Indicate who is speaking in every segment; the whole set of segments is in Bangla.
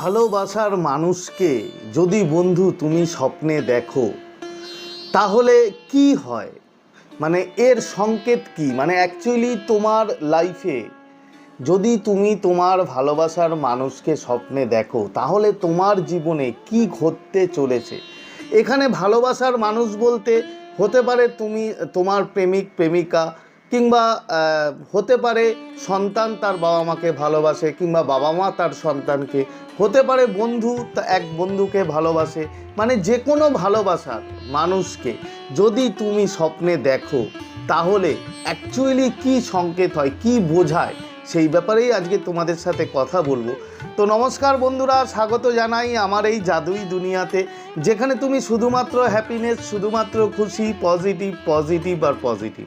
Speaker 1: ভালোবাসার মানুষকে যদি বন্ধু তুমি স্বপ্নে দেখো, তাহলে কি হয়? মানে এর সংকেত কি? মানে অ্যাকচুয়ালি তোমার লাইফে যদি তুমি তোমার ভালোবাসার মানুষকে স্বপ্নে দেখো, তাহলে তোমার জীবনে কি ঘটতে চলেছে? এখানে ভালোবাসার মানুষ বলতে হতে পারে তুমি তোমার প্রেমিক, প্রেমিকা কিংবা হতে পারে সন্তান তার বাবা মাকে ভালোবাসে কিংবা বাবা মা তার সন্তানকে। হতে পারে বন্ধু তা, এক বন্ধুকে ভালোবাসে। মানে যে কোনো ভালোবাসার মানুষকে যদি তুমি স্বপ্নে দেখো, তাহলে অ্যাকচুয়ালি কি সংকেত হয়, কি বোঝায়, সেই ব্যাপারেই আজকে তোমাদের সাথে কথা বলব। তো নমস্কার বন্ধুরা, স্বাগত জানাই আমার এই জাদুই দুনিয়াতে, যেখানে তুমি শুধুমাত্র হ্যাপিনেস শুধুমাত্র খুশি পজিটিভ পজিটিভ আর পজিটিভ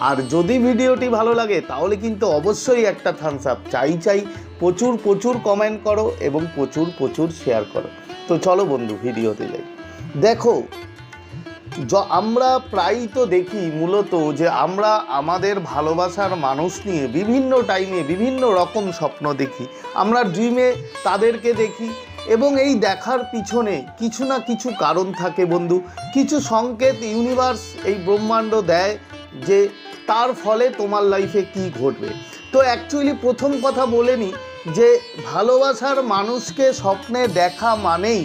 Speaker 1: আর যদি ভিডিওটি ভালো লাগে, তাহলে কিন্তু অবশ্যই একটা থামস আপ চাই চাই, প্রচুর প্রচুর কমেন্ট করো এবং প্রচুর প্রচুর শেয়ার করো। তো চলো বন্ধু, ভিডিওতে যাই। দেখো, য- আমরা প্রায়ই তো দেখি মূলত যে আমরা আমাদের ভালোবাসার মানুষ নিয়ে বিভিন্ন টাইমে বিভিন্ন রকম স্বপ্ন দেখি। আমরা ড্রিমে তাদেরকে দেখি এবং এই দেখার পিছনে কিছু না কিছু কারণ থাকে বন্ধু। কিছু সংকেত ইউনিভার্স এই ব্রহ্মাণ্ড দেয় যে তার ফলে তোমার লাইফে কি ঘটবে? তো অ্যাকচুয়ালি প্রথম কথা বলে নিই যে, ভালোবাসার মানুষকে স্বপ্নে দেখা মানেই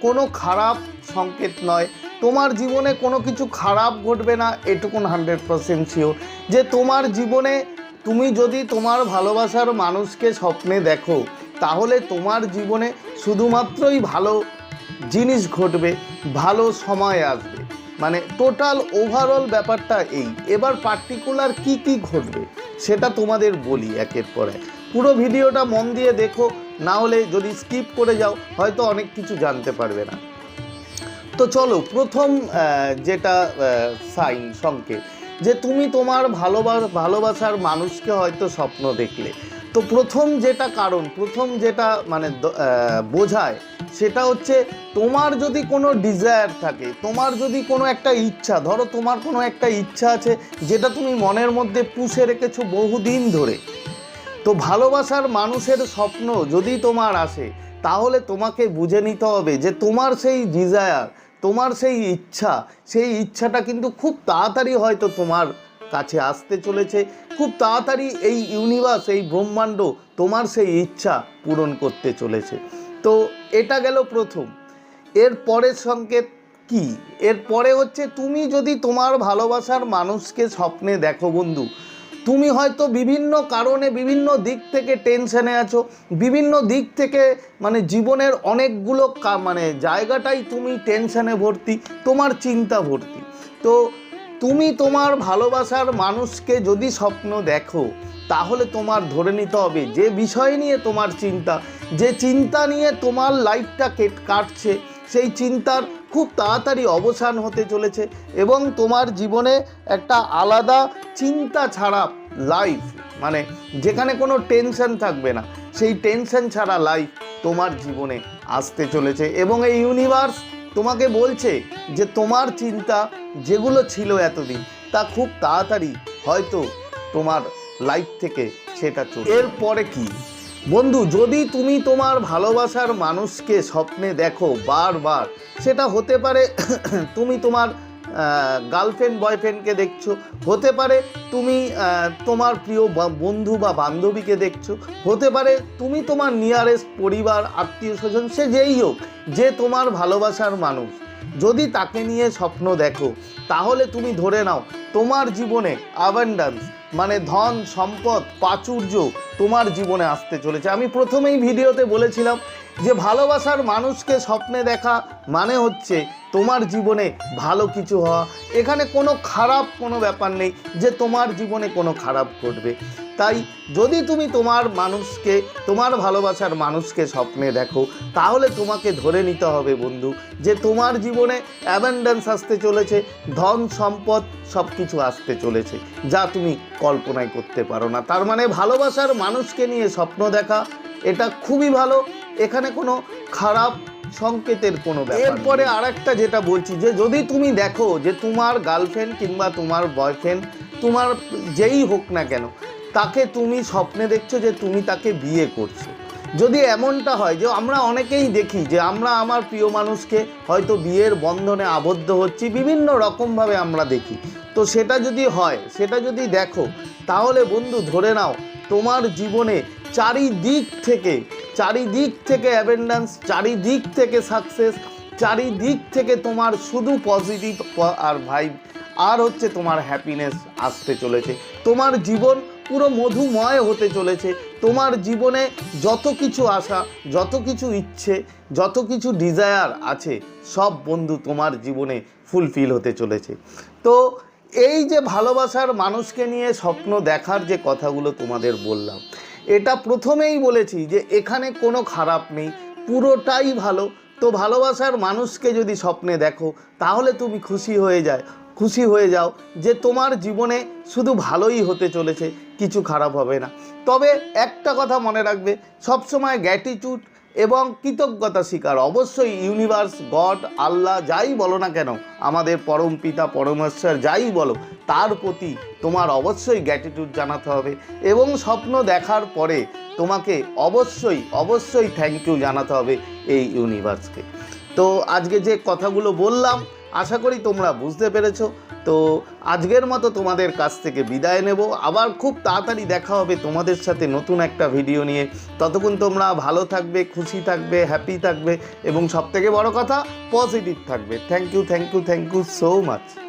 Speaker 1: কোনো খারাপ সংকেত নয়। তোমার জীবনে কোনো কিছু খারাপ ঘটবে না, এটুকুন হান্ড্রেড পারসেন্ট শিওর যে তোমার জীবনে তুমি যদি তোমার ভালোবাসার মানুষকে স্বপ্নে দেখো, তাহলে তোমার জীবনে শুধুমাত্রই ভালো জিনিস ঘটবে, ভালো সময় আসবে। মানে টোটাল ওভারঅল ব্যাপারটা এই। এবার পার্টিকুলার কি কি ঘটবে, সেটা তোমাদের বলি একের পর এক। পুরো ভিডিওটা মন দিয়ে দেখো, না হলে যদি স্কিপ করে যাও, হয়তো অনেক কিছু জানতে পারবে না। তো চলো, প্রথম যেটা সাইন সংকেত। যে তুমি তোমার ভালোবাস ভালোবাসার মানুষকে হয়তো স্বপ্ন দেখলে। তো প্রথম যেটা কারণ, প্রথম যেটা মানে বোঝায় সেটা হচ্ছে তোমার যদি কোনো ডিজায়ার থাকে, তোমার যদি কোনো একটা ইচ্ছা, ধরো তোমার কোনো একটা ইচ্ছা আছে যেটা তুমি মনের মধ্যে পুষে রেখেছো বহুদিন ধরে, তো ভালোবাসার মানুষের স্বপ্ন যদি তোমার আসে, তাহলে তোমাকে বুঝে নিতে হবে যে তোমার সেই ডিজায়ার তোমার সেই ইচ্ছা, সেই ইচ্ছাটা কিন্তু খুব তাড়াতাড়ি হয়তো তোমার কাছে আসতে চলেছে, খুব তাড়াতাড়ি এই ইউনিভার্স এই ব্রহ্মাণ্ড তোমার সেই ইচ্ছা পূরণ করতে চলেছে। তো এটা গেল প্রথম। এর পরের সংকেত কি? এর পরে হচ্ছে তুমি যদি তোমার ভালোবাসার মানুষকে স্বপ্নে দেখো বন্ধু, তুমি হয়তো বিভিন্ন কারণে বিভিন্ন দিক থেকে টেনশনে আছো, বিভিন্ন দিক থেকে মানে জীবনের অনেকগুলো মানে জায়গাটাই তুমি টেনশনে ভর্তি, তোমার চিন্তা ভর্তি। তো তুমি তোমার ভালোবাসার মানুষকে যদি স্বপ্ন দেখো তাহলে তোমার ধরে নিতে হবে যে বিষয় নিয়ে তোমার চিন্তা, যে চিন্তা নিয়ে তোমার লাইফটা কেট, কাটছে, সেই চিন্তার খুব তাড়াতাড়ি অবসান হতে চলেছে এবং তোমার জীবনে একটা আলাদা চিন্তা ছাড়া লাইফ মানে যেখানে কোনো টেনশন থাকবে না, সেই টেনশন ছাড়া লাইফ তোমার জীবনে আসতে চলেছে এবং এই ইউনিভার্স তোমাকে বলছে যে তোমার চিন্তা যেগুলো ছিল এতদিন, তা খুব তাড়াতাড়ি হয়তো তোমার লাইফ থেকে সেটা চলে এরপরে কি? বন্ধু, যদি তুমি তোমার ভালোবাসার মানুষকে স্বপ্নে দেখো বারবার, সেটা হতে পারে তুমি তোমার গার্লফ্রেন্ড বয়ফ্রেন্ডকে দেখছ, হতে পারে তুমি তোমার প্রিয় বন্ধু বা বান্ধবীকে দেখছ, হতে পারে তুমি তোমার নিয়ারেস্ট পরিবার আত্মীয় স্বজন সে যেই হোক, যে তোমার ভালোবাসার মানুষ। যদি তাকে নিয়ে স্বপ্ন দেখো, তাহলে তুমি ধরে নাও, তোমার জীবনে অ্যাবান্ডান্স মানে ধন, সম্পদ, প্রাচুর্য তোমার জীবনে আসতে চলেছে। আমি প্রথমেই ভিডিওতে বলেছিলাম যে ভালোবাসার মানুষকে স্বপ্নে দেখা মানে হচ্ছে তোমার জীবনে ভালো কিছু হওয়া। এখানে কোনো খারাপ কোনো ব্যাপার নেই যে তোমার জীবনে কোনো খারাপ ঘটবে। তাই যদি তুমি তোমার মানুষকে, তোমার ভালোবাসার মানুষকে স্বপ্নে দেখো, তাহলে তোমাকে ধরে নিতে হবে বন্ধু যে তোমার জীবনে অ্যাবেন্ডেন্স আসতে চলেছে, ধন সম্পদ সব কিছু আসতে চলেছে, যা তুমি কল্পনাই করতে পারো না। তার মানে ভালোবাসার মানুষকে নিয়ে স্বপ্ন দেখা, এটা খুবই ভালো। এখানে কোনো খারাপ সংকেতের কোনো এরপরে আরেকটা যেটা বলছি, যে যদি তুমি দেখো যে তোমার গার্লফ্রেন্ড কিংবা তোমার বয়ফ্রেন্ড তোমার যেই হোক না কেন তাকে তুমি স্বপ্নে দেখছ যে তুমি তাকে বিয়ে করছ। যদি এমনটা হয় যে আমরা অনেকেই দেখি যে আমরা আমার প্রিয় মানুষকে হয়তো বিয়ের বন্ধনে আবদ্ধ হচ্ছি, বিভিন্ন রকমভাবে আমরা দেখি। তো সেটা যদি হয়, সেটা যদি দেখো, তাহলে বন্ধু ধরে নাও, তোমার জীবনে চারিদিক থেকে চারিদিক থেকে অ্যাবেন্ডেন্স চারিদিক থেকে সাকসেস চারিদিক থেকে তোমার শুধু পজিটিভ আর ভাইব আর হচ্ছে তোমার হ্যাপিনেস আসতে চলেছে। তোমার জীবন পুরো মধুময় হতে চলেছে। তোমার জীবনে যত কিছু আশা, যত কিছু ইচ্ছে, যত কিছু ডিজায়ার আছে, সব বন্ধু তোমার জীবনে ফুলফিল হতে চলেছে। তো এই যে ভালোবাসার মানুষকে নিয়ে স্বপ্ন দেখার যে কথাগুলো তোমাদের বললাম, এটা প্রথমেই বলেছি যে এখানে কোনো খারাপ নেই, পুরোটাই ভালো। তো ভালোবাসার মানুষকে যদি স্বপ্নে দেখো, তাহলে তুমি খুশি হয়ে যায়। খুশি হয়ে যাও যে তোমার জীবনে শুধু ভালোই হতে চলেছে, কিছু খারাপ হবে না। তবে একটা কথা মনে রাখবে, সবসময় গ্র্যাটিটিউড এবং কৃতজ্ঞতা স্বীকার। অবশ্যই ইউনিভার্স গড আল্লাহ যাই বলো না কেন, আমাদের পরম পিতা, পরমেশ্বর যাই বলো, তার প্রতি তোমার অবশ্যই গ্র্যাটিটিউড জানাতে হবে এবং স্বপ্ন দেখার পরে তোমাকে অবশ্যই অবশ্যই থ্যাংক ইউ জানাতে হবে এই ইউনিভার্সকে তো আজকে যে কথাগুলো বললাম আশা করি তোমরা বুঝতে পেরেছ। তো আজকের মতো তোমাদের কাছ থেকে বিদায় নেব। আবার খুব তাড়াতাড়ি দেখা হবে তোমাদের সাথে নতুন একটা ভিডিও নিয়ে। ততক্ষণ তোমরা ভালো থাকবে, খুশি থাকবে হ্যাপি থাকবে এবং সবথেকে বড় কথা পজিটিভ থাকবে। Thank you thank you thank you so much